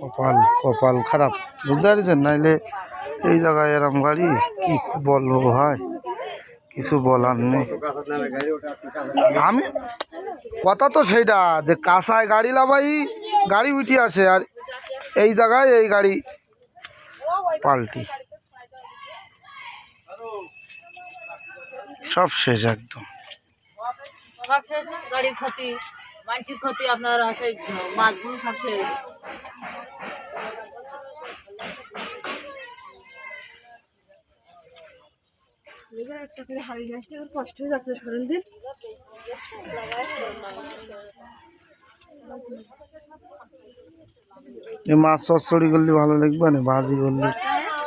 কপাল কপাল খারাপ। বুঝতে পারছেন? নাইলে এই জায়গায় এরম গাড়ি, কি বলব ভাই? কিছু বলার নেই। আমি, কথা তো সেইটা, যে কাঁসায় গাড়ি লাভাই, গাড়ি উঠি আসে, আর এই জায়গায় এই গাড়ি পাল্টি। সব শেষ একদম। সব শেষ গাড়ির ক্ষতি মানসিক ক্ষতি আপনার হচ্ছে মাছগুলো সব শেষ। একটা করে হাড়ি আসতে কষ্ট হয়ে যাচ্ছে শরীর। এই মাছ চচ্চড়ি করলে ভালো লাগবে না ভাজি করলে?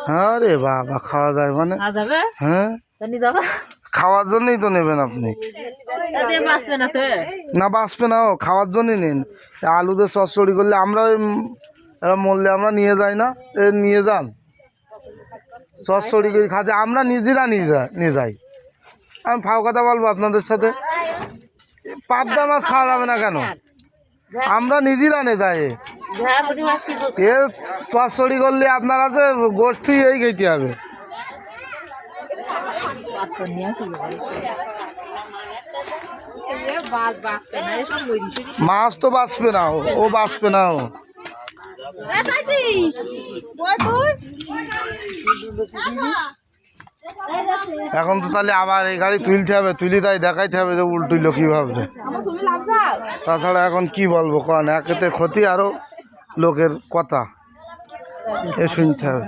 হ্যাঁ। রে বাবা খাওয়া যায় মানে? হ্যাঁ। যাবা। খাওয়ার জন্যই তো নেবেন আপনি। না বাঁচবে না ও খাওয়ার জন্যই নেন। আলু দিয়ে চচ্চড়ি করলে আমরা এরা মরলে আমরা নিয়ে যাই না এ নিয়ে যান। চচ্চড়ি করে খাতে আমরা নিজেরা নিয়ে যাই নিয়ে যাই। আমি ফাও কথা বলব আপনাদের সাথে। পাবদা মাছ খাওয়া যাবে না কেন? আমরা নিজেরা নিয়ে যাই। হ্যাঁ? এ চচ্চড়ি করলে আপনারা যে গোষ্ঠী এই খেতে হবে। মাছ তো বাঁচবে না ও, ও বাঁচবে না। ও এখন তো তাহলে আবার এই গাড়ি তুলতে হবে তুলি তাই দেখাইতে হবে যে উল্টুইল কীভাবে। তাছাড়া এখন কি বলব কন একেতে ক্ষতি আরও লোকের কথা। এ শুনতে হবে।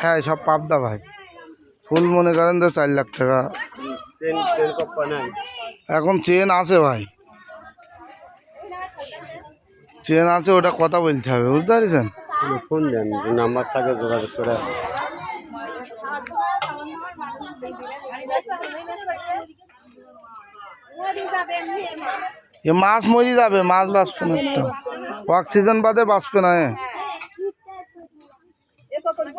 হ্যাঁ সব পাবদা ভাই। ফুল মনে করেন তো চার লাখ টাকা। এখন চেন আছে ভাই। চেন আছে ওটা কথা বলতে হবে বুঝতে পারছেন? ফোন দেন নাম্বার থাকে যোগাযোগ করে এ মাছ মরি যাবে মাছ বাঁচবে না অক্সিজেন বাদে বাঁচবে না এ